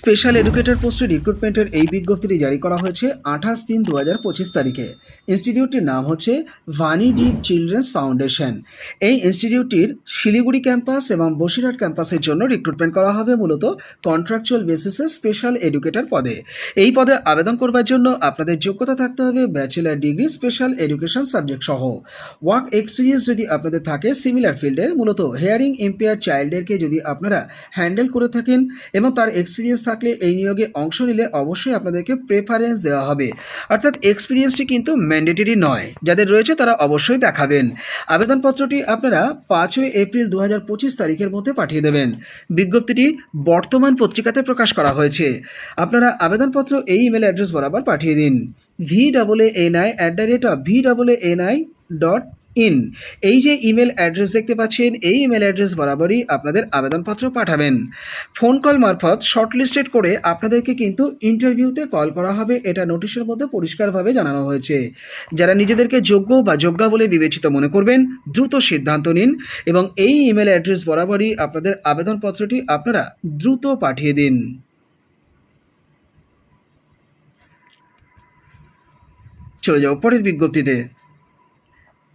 Special educator পোস্টে রিক্রুটমেন্টের এই বিজ্ঞপ্তিটি জারি করা হয়েছে আঠাশ তিন দু হাজার পঁচিশ তারিখে। ইনস্টিটিউটটির নাম হচ্ছে ভানি ডিপ চিলড্রেন্স ফাউন্ডেশন। এই ইনস্টিটিউটটির শিলিগুড়ি ক্যাম্পাস এবং বসিরহাট ক্যাম্পাসের জন্য রিক্রুটমেন্ট করা হবে মূলত কন্ট্রাকচুয়াল বেসিসে স্পেশাল এডুকেটর পদে। এই পদে আবেদন করবার জন্য আপনাদের যোগ্যতা থাকতে হবে bachelor degree special education subject সহ। ওয়ার্ক এক্সপিরিয়েন্স যদি আপনাদের থাকে সিমিলার ফিল্ডের মূলত হেয়ারিং ইম্পেয়ার চাইল্ডদেরকে যদি আপনারা হ্যান্ডেল করে থাকেন এবং তার এক্সপিরিয়েন্স থাকলে এই নিয়োগে অংশ নিলে অবশ্যই আপনাদেরকে প্রেফারেন্স দেওয়া হবে। অর্থাৎ এক্সপিরিয়েন্সটি কিন্তু ম্যান্ডেটরি নয়। যাদের রয়েছে তারা অবশ্যই দেখাবেন। আবেদনপত্রটি আপনারা পাঁচই এপ্রিল দু হাজার পঁচিশ তারিখের মধ্যে পাঠিয়ে দেবেন। বিজ্ঞপ্তিটি বর্তমান পত্রিকাতে প্রকাশ করা হয়েছে। আপনারা আবেদনপত্র এই ইমেল অ্যাড্রেস বরাবর পাঠিয়ে দিন। V double A N I at the rate of V double A N I dot in. এই যে ইমেল অ্যাড্রেস দেখতে পাচ্ছেন, এই ইমেল অ্যাড্রেস বরাবরই আপনাদের আবেদনপত্র পাঠাবেন। ফোন কল মারফত শর্টলিস্টেড করে আপনাদেরকে কিন্তু ইন্টারভিউতে কল করা হবে, এটা নোটিশের মধ্যে পরিষ্কারভাবে জানানো হয়েছে। যারা নিজেদেরকে যোগ্য বা যোগ্যা বলে বিবেচিত মনে করবেন, দ্রুত সিদ্ধান্ত নিন এবং এই ইমেল অ্যাড্রেস বরাবরই আপনাদের আবেদনপত্রটি আপনারা দ্রুত পাঠিয়ে দিন। চলে যাও পরের বিজ্ঞপ্তিতে।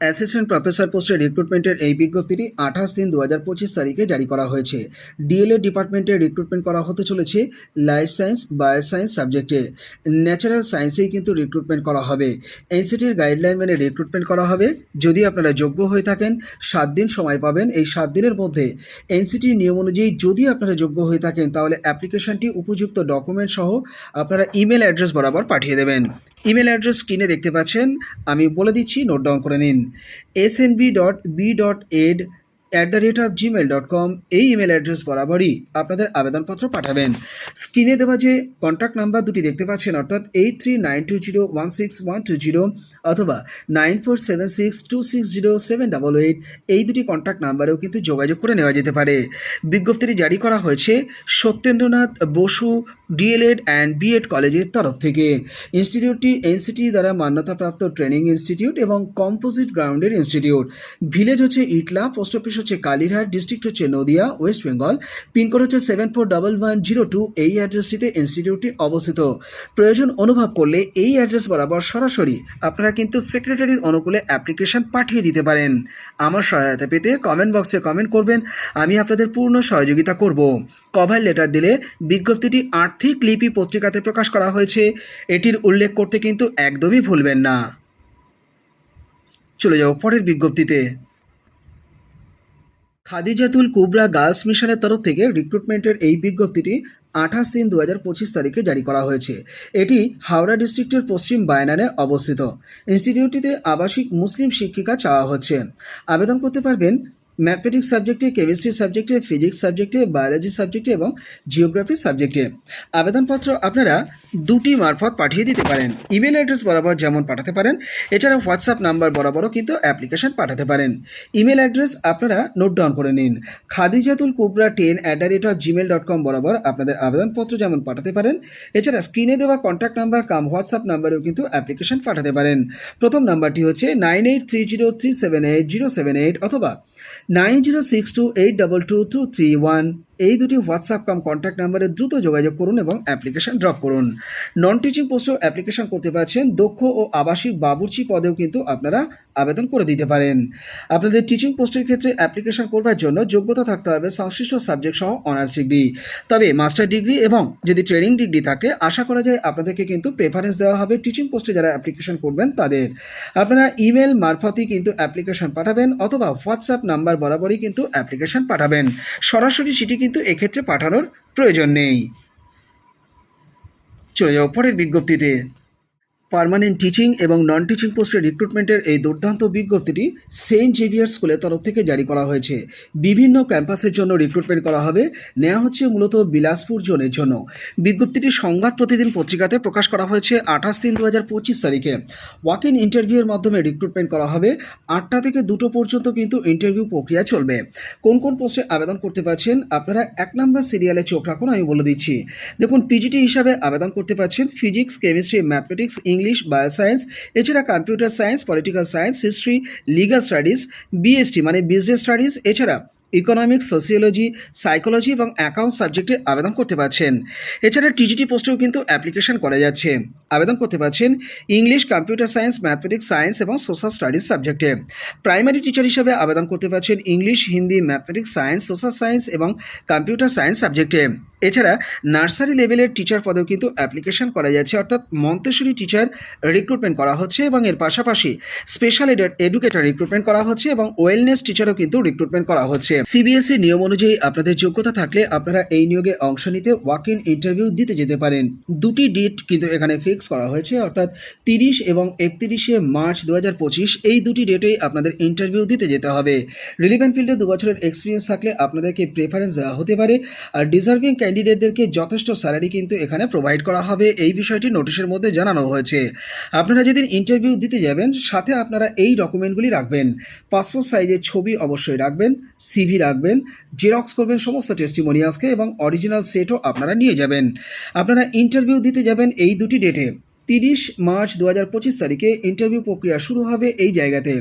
অ্যাসিস্ট্যান্ট প্রফেসর পোস্টের রিক্রুটমেন্টের এই বিজ্ঞপ্তিটি আঠাশ তিন দু হাজার পঁচিশ তারিখে জারি করা হয়েছে। ডিএলএড ডিপার্টমেন্টে রিক্রুটমেন্ট করা হতে চলেছে লাইফ সায়েন্স বায়ো সায়েন্স সাবজেক্টে ন্যাচারাল সায়েন্সেই কিন্তু রিক্রুটমেন্ট করা হবে। এনসিটির গাইডলাইন মেনে রিক্রুটমেন্ট করা হবে। যদি আপনারা যোগ্য হয়ে থাকেন, সাত দিন সময় পাবেন। এই সাত দিনের মধ্যে এনসিটির নিয়ম অনুযায়ী যদি আপনারা যোগ্য হয়ে থাকেন, তাহলে অ্যাপ্লিকেশনটি উপযুক্ত ডকুমেন্ট সহ আপনারা ইমেল অ্যাড্রেস বরাবর পাঠিয়ে দেবেন। ইমেল অ্যাড্রেস স্ক্রিনে দেখতে পাচ্ছেন। আমি বলে দিচ্ছি নোট ডাউন করে নিন। S N B dot B dot ed at the rate of Gmail dot com এই ইমেল অ্যাড্রেস বরাবরই আপনাদের আবেদনপত্র পাঠাবেন। স্ক্রিনে দেওয়া যে কন্ট্যাক্ট নাম্বার দুটি দেখতে পাচ্ছেন, অর্থাৎ eight three nine two zero one six one two zero অথবা nine four seven six two six zero seven double eight এই দুটি কন্ট্যাক্ট নাম্বারেও কিন্তু যোগাযোগ করে নেওয়া যেতে পারে। বিজ্ঞপ্তিটি জারি করা হয়েছে Satyendranath Basu D El Ed and B Ed কলেজের তরফ থেকে। ইনস্টিটিউটটি এনসিটি দ্বারা মান্যতাপ্রাপ্ত ট্রেনিং ইনস্টিটিউট এবং কম্পোজিট গ্রাউন্ডের ইনস্টিটিউট। ভিলেজ হচ্ছে ইটলা, পোস্ট অফিস হচ্ছে কালীরহাট, ডিস্ট্রিক্ট হচ্ছে নদিয়া, ওয়েস্ট বেঙ্গল। পিনকোড হচ্ছে seven four double one zero two. এই অ্যাড্রেসটিতে ইনস্টিটিউটটি অবস্থিত। প্রয়োজন অনুভব করলে এই অ্যাড্রেস বরাবর সরাসরি আপনারা কিন্তু সেক্রেটারির অনুকূলে অ্যাপ্লিকেশন পাঠিয়ে দিতে পারেন। আমার সহায়তা পেতে কমেন্ট বক্সে কমেন্ট করবেন। আমি আপনাদের পূর্ণ সহযোগিতা করব। কভার লেটার দিলে বিজ্ঞপ্তিটি আর্থিক লিপি পত্রিকাতে প্রকাশ করা হয়েছে। এটির উল্লেখ করতে কিন্তু একদমই ভুলবেন না। চলে যাও পরের বিজ্ঞপ্তিতে। খাদিজাতুল কুবরা গার্লস মিশনের তরফ থেকে রিক্রুটমেন্টের এই বিজ্ঞপ্তিটি আঠাশ তিন দু হাজার পঁচিশ তারিখে জারি করা হয়েছে। এটি হাওড়া ডিস্ট্রিক্টের পশ্চিম বায়নানে অবস্থিত। ইনস্টিটিউটটিতে আবাসিক মুসলিম শিক্ষিকা চাওয়া হচ্ছে। আবেদন করতে পারবেন ম্যাথমেটিক্স সাবজেক্টে, কেমিস্ট্রি সাবজেক্টে, ফিজিক্স সাবজেক্টে, বায়োলজি সাবজেক্টে এবং জিওগ্রাফি সাবজেক্টে। আবেদনপত্র আপনারা দুটি মারফত পাঠিয়ে দিতে পারেন। ইমেল অ্যাড্রেস বরাবর যেমন পাঠাতে পারেন এছাড়া হোয়াটসঅ্যাপ নাম্বার বরাবরও কিন্তু অ্যাপ্লিকেশন পাঠাতে পারেন। ইমেল অ্যাড্রেস আপনারা নোট ডাউন করে নিন। Khadijatul Kubra ten at the rate of Gmail dot com বরাবর আপনাদের আবেদনপত্র যেমন পাঠাতে পারেন, এছাড়া স্ক্রিনে দেওয়া কন্ট্যাক্ট নাম্বার কাম হোয়াটসঅ্যাপ নাম্বারেও কিন্তু অ্যাপ্লিকেশন পাঠাতে পারেন। প্রথম নাম্বারটি হচ্ছে nine eight three zero three seven eight zero seven eight অথবা nine zero six two eight double two two three one এই দুটি হোয়াটসঅ্যাপ কাম কন্ট্যাক্ট নাম্বারে দ্রুত যোগাযোগ করুন এবং অ্যাপ্লিকেশন ড্রপ করুন। নন টিচিং পোস্টেও অ্যাপ্লিকেশন করতে পারছেন, দক্ষ ও আবাসিক বাবুর্চি পদেও কিন্তু আপনারা আবেদন করে দিতে পারেন। আপনাদের টিচিং পোস্টের ক্ষেত্রে অ্যাপ্লিকেশন করবার জন্য যোগ্যতা থাকতে হবে সংশ্লিষ্ট সাবজেক্ট সহ অনার্স ডিগ্রি তবে মাস্টার ডিগ্রি এবং যদি ট্রেনিং ডিগ্রি থাকে, আশা করা যায় আপনাদেরকে কিন্তু প্রেফারেন্স দেওয়া হবে টিচিং পোস্টে যারা অ্যাপ্লিকেশন করবেন তাদের। আপনারা ইমেল মারফতই কিন্তু অ্যাপ্লিকেশন পাঠাবেন অথবা হোয়াটসঅ্যাপ নাম্বার বরাবরই কিন্তু অ্যাপ্লিকেশন পাঠাবেন। সরাসরি সেটি কিন্তু এক্ষেত্রে পাঠানোর প্রয়োজন নেই। চলে যাও পরের বিজ্ঞপ্তিতে। পার্মানেন্ট টিচিং এবং নন টিচিং পোস্টের রিক্রুটমেন্টের এই দুর্দান্ত বিজ্ঞপ্তিটি সেন্ট জেভিয়ার স্কুলের তরফ থেকে জারি করা হয়েছে। বিভিন্ন ক্যাম্পাসের জন্য রিক্রুটমেন্ট করা হবে নেওয়া হচ্ছে মূলত বিলাসপুর জোনের জন্য। বিজ্ঞপ্তিটি সংবাদ প্রতিদিন পত্রিকাতে প্রকাশ করা হয়েছে আঠাশ তিন দু তারিখে। ওয়াক ইন ইন্টারভিউয়ের মাধ্যমে রিক্রুটমেন্ট করা হবে, আটটা থেকে দুটো পর্যন্ত কিন্তু ইন্টারভিউ প্রক্রিয়া চলবে। কোন কোন পোস্টে আবেদন করতে পারছেন, আপনারা এক নম্বর সিরিয়ালে চোখ রাখুন, আমি বলে দিচ্ছি। দেখুন পিজিটি হিসাবে আবেদন করতে পারছেন physics chemistry mathematics English bioscience এছাড়া computer science political science history legal studies BST মানে বিজনেস স্টাডিজ এছাড়া ইকোনমিক্স সোসিওলজি সাইকোলজি এবং অ্যাকাউন্ট সাবজেক্টে আবেদন করতে পারছেন। এছাড়া টিজিটি পোস্টেও কিন্তু অ্যাপ্লিকেশন করা যাচ্ছে। আবেদন করতে পারছেন English computer science mathematics science এবং সোশ্যাল স্টাডিজ সাবজেক্টে প্রাইমারি টিচার হিসেবে আবেদন করতে পারছেন English Hindi mathematics science social science এবং কম্পিউটার সায়েন্স সাবজেক্টে এছাড়া নার্সারি লেভেলের টিচার পদেও কিন্তু অ্যাপ্লিকেশন করা যাচ্ছে, অর্থাৎ মন্তেশ্বরী টিচার রিক্রুটমেন্ট করা হচ্ছে এবং এর পাশাপাশি স্পেশাল এডুকেটর রিক্রুটমেন্ট করা হচ্ছে এবং ওয়েলনেস টিচারও কিন্তু রিক্রুটমেন্ট করা হচ্ছে। সিবিএসই নিয়ম অনুযায়ী আপনাদের যোগ্যতা থাকলে আপনারা এই নিয়োগে অংশ নিতে ওয়াক ইন ইন্টারভিউ দিতে যেতে পারেন। দুটি ডেট কিন্তু এখানে ফিক্স করা হয়েছে, অর্থাৎ তিরিশ এবং একত্রিশে মার্চ দু হাজার পঁচিশ, এই দুটি ডেটেই আপনাদের ইন্টারভিউ দিতে যেতে হবে। রিলিভেন্ট ফিল্ডে দু বছরের এক্সপিরিয়েন্স থাকলে আপনাদেরকে প্রেফারেন্স দেওয়া হতে পারে, আর ডিজার্ভিং ক্যান্ডিডেটদেরকে যথেষ্ট স্যালারি কিন্তু এখানে প্রোভাইড করা হবে, এই বিষয়টি নোটিশের মধ্যে জানানো হয়েছে। আপনারা যেদিন ইন্টারভিউ দিতে যাবেন, সাথে আপনারা এই ডকুমেন্টগুলি রাখবেন। পাসপোর্ট সাইজের ছবি অবশ্যই রাখবেন সিভি রাখবেন জেরক্স করবেন সমস্ত টেস্টিমোনিয়ালসকে এবং অরিজিনাল সেটও আপনারা নিয়ে যাবেন। আপনারা ইন্টারভিউ দিতে যাবেন এই দুটি ডেটে তিরিশ মার্চ দু হাজার পঁচিশ তারিখে ইন্টারভিউ প্রক্রিয়া শুরু হবে এই জায়গাতে।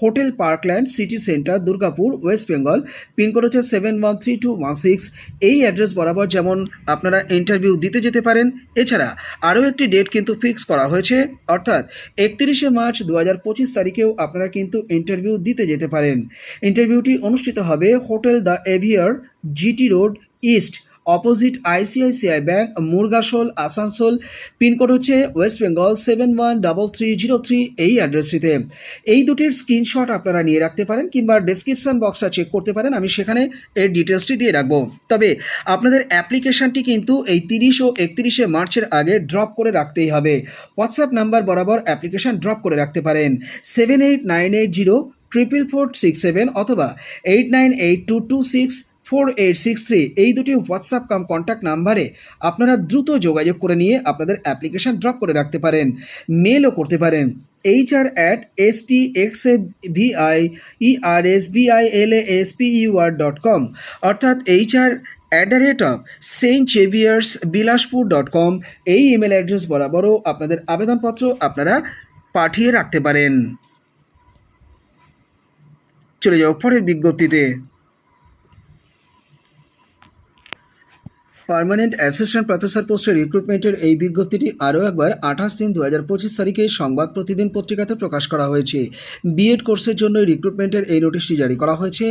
Hotel Parkland, city centre, Durgapur, West Bengal pincode হচ্ছে seven one three two one six. এই অ্যাড্রেস বরাবর যেমন আপনারা ইন্টারভিউ দিতে যেতে পারেন, এছাড়া আরও একটি ডেট কিন্তু ফিক্স করা হয়েছে, অর্থাৎ একত্রিশে মার্চ দু হাজার পঁচিশ তারিখেও আপনারা কিন্তু ইন্টারভিউ দিতে যেতে পারেন। ইন্টারভিউটি অনুষ্ঠিত হবে hotel the Aviar, GT road, east. Opposite ICICI bank, Murgasol, Asansol, pincode হচ্ছে West Bengal seven one double three zero three এই অ্যাড্রেসটিতে। এই দুটির স্ক্রিনশট আপনারা নিয়ে রাখতে পারেন কিংবা ডেসক্রিপশন বক্সটা চেক করতে পারেন, আমি সেখানে এর ডিটেলসটি দিয়ে রাখব। তবে আপনাদের অ্যাপ্লিকেশনটি কিন্তু এই তিরিশ ও একত্রিশে মার্চের আগে ড্রপ করে রাখতেই হবে। হোয়াটসঅ্যাপ নাম্বার বরাবর অ্যাপ্লিকেশন ড্রপ করে রাখতে পারেন। Seven eight nine eight zero triple four six seven অথবা eight nine eight two two six four eight six three, এই দুটি হোয়াটসঅ্যাপ কাম কন্ট্যাক্ট নাম্বারে আপনারা দ্রুত যোগাযোগ করে নিয়ে আপনাদের অ্যাপ্লিকেশন ড্রপ করে রাখতে পারেন, মেলও করতে পারেন। H R at S T X A V I E R S B I L A S P U R dot com অর্থাৎ H R at the rate of Saint Xavier's Bilaspur dot com এই email address বরাবরও আপনাদের আবেদনপত্র আপনারা পাঠিয়ে রাখতে পারেন। চলে যাও পরের বিজ্ঞপ্তিতে। পার্মানেন্ট অ্যাসিস্ট্যান্ট প্রফেসর পোস্টের রিক্রুটমেন্টের এই বিজ্ঞপ্তিটি আরও একবার আঠাশ তিন দু হাজার পঁচিশ তারিখে সংবাদ প্রতিদিন পত্রিকাতে প্রকাশ করা হয়েছে। বিএড কোর্সের জন্য রিক্রুটমেন্টের এই নোটিশটি জারি করা হয়েছে।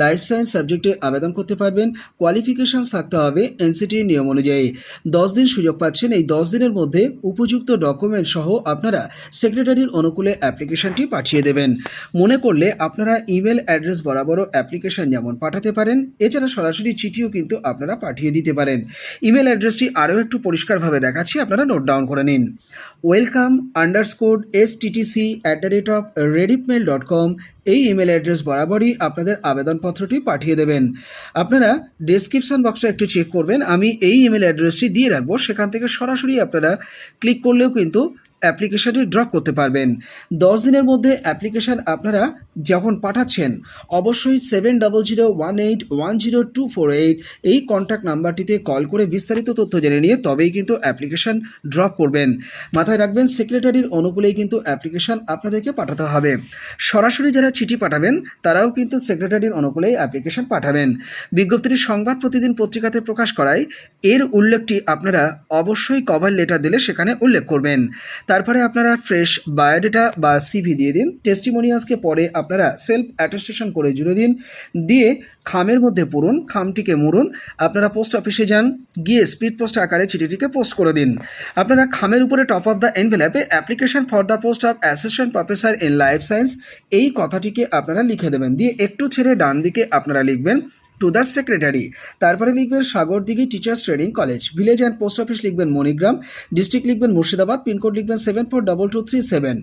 লাইফ সায়েন্স সাবজেক্টে আবেদন করতে পারবেন, কোয়ালিফিকেশানস থাকতে হবে এনসিটির নিয়ম অনুযায়ী। দশ দিন সুযোগ পাচ্ছেন, এই দশ দিনের মধ্যে উপযুক্ত ডকুমেন্ট সহ আপনারা সেক্রেটারির অনুকূলে অ্যাপ্লিকেশনটি পাঠিয়ে দেবেন। মনে করলে আপনারা ইমেল অ্যাড্রেস বরাবরও অ্যাপ্লিকেশন যেমন পাঠাতে পারেন, এছাড়া সরাসরি চিঠিও কিন্তু আপনারা পাঠিয়ে দিতে পারেন। ইমেল অ্যাড্রেসটি আরও একটু পরিষ্কারভাবে দেখাচ্ছি, আপনারা নোট ডাউন করে নিন। Welcome underscore S TTC at the rate of Rediffmail dot com এই ইমেল অ্যাড্রেস বরাবরই আপনাদের আবেদনপত্রটি পাঠিয়ে দেবেন। আপনারা ডেসক্রিপশন বক্সে একটু চেক করবেন, আমি এই ইমেল অ্যাড্রেসটি দিয়ে রাখব, সেখান থেকে সরাসরি আপনারা ক্লিক করলেও কিন্তু অ্যাপ্লিকেশানটি ড্রপ করতে পারবেন। দশ দিনের মধ্যে অ্যাপ্লিকেশান আপনারা যখন পাঠাচ্ছেন, অবশ্যই seven double zero one eight one zero two four eight এই কন্ট্যাক্ট নাম্বারটিতে কল করে বিস্তারিত তথ্য জেনে নিয়ে তবেই কিন্তু অ্যাপ্লিকেশান ড্রপ করবেন। মাথায় রাখবেন, সেক্রেটারির অনুকূলেই কিন্তু অ্যাপ্লিকেশান আপনাদেরকে পাঠাতে হবে। সরাসরি যারা চিঠি পাঠাবেন, তারাও কিন্তু সেক্রেটারির অনুকূলেই অ্যাপ্লিকেশান পাঠাবেন। বিজ্ঞপ্তিটি সংবাদ প্রতিদিন পত্রিকাতে প্রকাশ করায় এর উল্লেখটি আপনারা অবশ্যই কভার লেটার দিলে সেখানে উল্লেখ করবেন। তারপরে আপনারা ফ্রেশ বায়োডেটা বা সিভি দিয়ে দিন। টেস্টিমোনিয়ালসকে পরে আপনারা সেলফ অ্যাটেস্টেশন করে জুড়ে দিন। দিয়ে খামের মধ্যে পুরুন খামটিকে মুড়ুন। আপনারা পোস্ট অফিসে যান, গিয়ে স্পিড পোস্ট আকারে চিঠিটিকে পোস্ট করে দিন। আপনারা খামের উপরে top of the এনভেলাপে application for the post of assistant professor in life science এই কথাটিকে আপনারা লিখে দেবেন। দিয়ে একটু ছেড়ে ডান দিকে আপনারা লিখবেন টু দ্য সেক্রেটারি তারপরে লিখবেন Sagardighi teachers training college village and post office লিখবেন মণিগ্রাম। ডিস্ট্রিক্ট লিখবেন মুর্শিদাবাদ। পিনকোড লিখবেন seven four double two three seven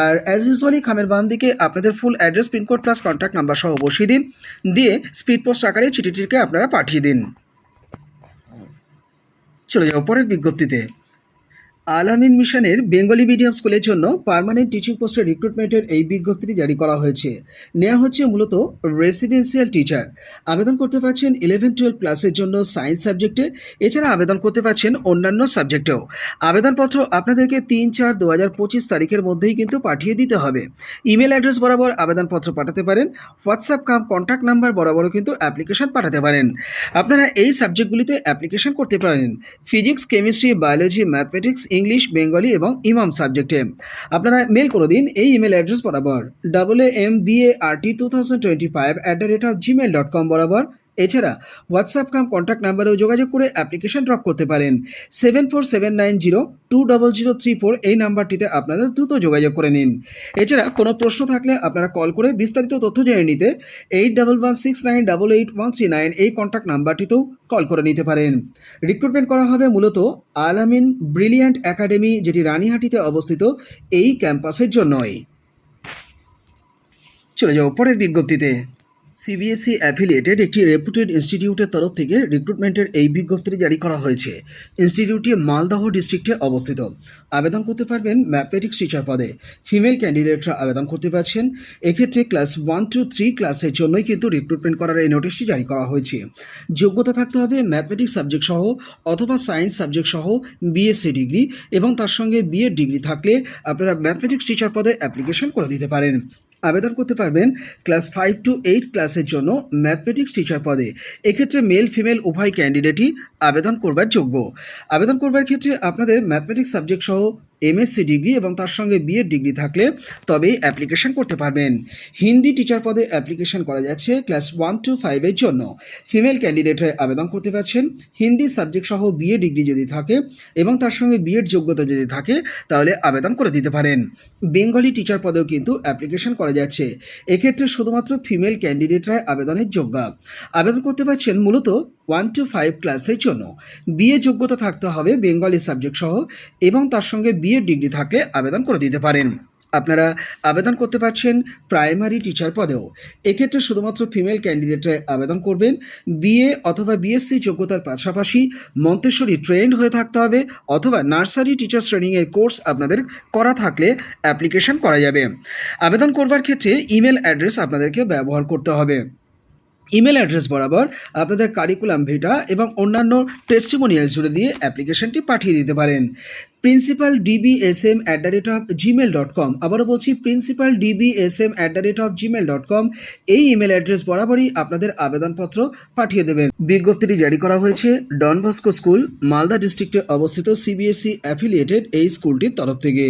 আর অ্যাজ ইউজুয়ালি খামের বাম দিকে আপনাদের full address pincode plus contact number সহ বসিয়ে দিন। দিয়ে স্পিড পোস্ট আকারে চিঠিটিকে আপনারা পাঠিয়ে দিন। চলে যাও পরের বিজ্ঞপ্তিতে। আলামিন মিশনের বেঙ্গলি মিডিয়াম স্কুলের জন্য পার্মানেন্ট টিচিং পোস্টের রিক্রুটমেন্টের এই বিজ্ঞপ্তিটি জারি করা হয়েছে। নেওয়া হচ্ছে মূলত রেসিডেন্সিয়াল টিচার আবেদন করতে পারছেন ইলেভেন টুয়েলভ ক্লাসের জন্য সায়েন্স সাবজেক্টে এছাড়া আবেদন করতে পারছেন অন্যান্য সাবজেক্টেও আবেদনপত্র আপনাদেরকে তিন চার দু হাজার পঁচিশ তারিখের মধ্যেই কিন্তু পাঠিয়ে দিতে হবে। ইমেল অ্যাড্রেস বরাবর আবেদনপত্র পাঠাতে পারেন। হোয়াটসঅ্যাপ কাম কন্ট্যাক্ট নাম্বার বরাবরও কিন্তু অ্যাপ্লিকেশন পাঠাতে পারেন। আপনারা এই সাবজেক্টগুলিতে অ্যাপ্লিকেশন করতে পারেন। Physics chemistry biology mathematics English Bengali এবং ইমাম সাবজেক্টে আপনারা মেল করে দিন, এই ইমেল অ্যাড্রেস বরাবর। Double M B A R T two thousand twenty five at the rate of Gmail dot com বরাবর। এছাড়া হোয়াটসঅ্যাপ কাম কন্ট্যাক্ট নাম্বারেও যোগাযোগ করে অ্যাপ্লিকেশন ড্রপ করতে পারেন। Seven four seven nine zero two double zero three four এই নাম্বারটিতে আপনারা দ্রুত যোগাযোগ করে নিন। এছাড়া কোনো প্রশ্ন থাকলে আপনারা কল করে বিস্তারিত তথ্য জেনে নিতে eight double one six nine double eight one three nine এই কন্ট্যাক্ট নাম্বারটিতেও কল করে নিতে পারেন। রিক্রুটমেন্ট করা হবে মূলত আলামিন ব্রিলিয়ান্ট একাডেমি, যেটি রানীহাটিতে অবস্থিত, এই ক্যাম্পাসের জন্যই। চলে যাও পরের বিজ্ঞপ্তিতে। সিবিএসই অ্যাফিলিয়েটেড একটি রেপুটেড ইনস্টিটিউটের তরফ থেকে রিক্রুটমেন্টের এই বিজ্ঞপ্তি জারি করা হয়েছে। ইনস্টিটিউটটি মালদহ ডিস্ট্রিক্টে অবস্থিত। আবেদন করতে পারবেন ম্যাথমেটিক্স টিচার পদে। ফিমেল ক্যান্ডিডেটরা আবেদন করতে পারছেন। এক্ষেত্রে ক্লাস ওয়ান টু থ্রি ক্লাসের জন্যই কিন্তু রিক্রুটমেন্ট করার এই নোটিশটি জারি করা হয়েছে। যোগ্যতা থাকতে হবে ম্যাথমেটিক্স সাবজেক্ট সহ অথবা সায়েন্স সাবজেক্ট সহ বিএসসি ডিগ্রি এবং তার সঙ্গে বিএড ডিগ্রি থাকলে আপনারা ম্যাথমেটিক্স টিচার পদে অ্যাপ্লিকেশন করে দিতে পারেন। আবেদন করতে পারবেন ক্লাস ফাইভ টু এইট ক্লাসের জন্য ম্যাথমেটিক্স টিচার পদে। এক্ষেত্রে মেল ফিমেল উভয় ক্যান্ডিডেটই আবেদন করবার যোগ্য। আবেদন করবার ক্ষেত্রে আপনাদের ম্যাথমেটিক্স সাবজেক্ট সহ এমএসসি ডিগ্রি এবং তার সঙ্গে বিএড ডিগ্রি থাকলে তবেই অ্যাপ্লিকেশন করতে পারবেন। হিন্দি টিচার পদে অ্যাপ্লিকেশন করা যাচ্ছে ক্লাস ওয়ান টু ফাইভের জন্য। ফিমেল ক্যান্ডিডেটরা আবেদন করতে পারছেন। হিন্দি সাবজেক্ট সহ বিএ ডিগ্রি যদি থাকে এবং তার সঙ্গে বিএড যোগ্যতা যদি থাকে, তাহলে আবেদন করে দিতে পারেন। বেঙ্গলি টিচার পদেও কিন্তু অ্যাপ্লিকেশন করা যাচ্ছে। এক্ষেত্রে শুধুমাত্র ফিমেল ক্যান্ডিডেটরা আবেদনের যোগ্য। আবেদন করতে পারছেন মূলত ওয়ান টু ফাইভ ক্লাসের জন্য বিএ যোগ্যতা থাকতে হবে বেঙ্গলি সাবজেক্ট সহ এবং তার সঙ্গে বিএ ডিগ্রি থাকলে আবেদন করে দিতে পারেন। আপনারা আবেদন করতে পারছেন প্রাইমারি টিচার পদেও। এক্ষেত্রে শুধুমাত্র ফিমেল ক্যান্ডিডেটরা আবেদন করবেন। বিএ অথবা বিএসসি যোগ্যতার পাশাপাশি মন্তেশ্বরী ট্রেন্ড হয়ে থাকতে হবে অথবা নার্সারি টিচার ট্রেনিংয়ের কোর্স আপনাদের করা থাকলে অ্যাপ্লিকেশন করা যাবে। আবেদন করবার ক্ষেত্রে ইমেল অ্যাড্রেস আপনাদেরকে ব্যবহার করতে হবে। ইমেল অ্যাড্রেস বরাবর আপনাদের কারিকুলাম ভিটা এবং অন্যান্য টেস্টিমোনিয়াল জুড়ে দিয়ে অ্যাপ্লিকেশনটি পাঠিয়ে দিতে পারেন। Principal DBSM at the rate of Gmail dot com আবারও বলছি principal DBSM at the rate of Gmail dot com এই ইমেল অ্যাড্রেস বরাবরই আপনাদের আবেদনপত্র পাঠিয়ে দেবেন। বিজ্ঞপ্তিটি জারি করা হয়েছে ডন বস্কো স্কুল, মালদা ডিস্ট্রিক্টে অবস্থিত সিবিএসই অ্যাফিলিয়েটেড এই স্কুলটির তরফ থেকে।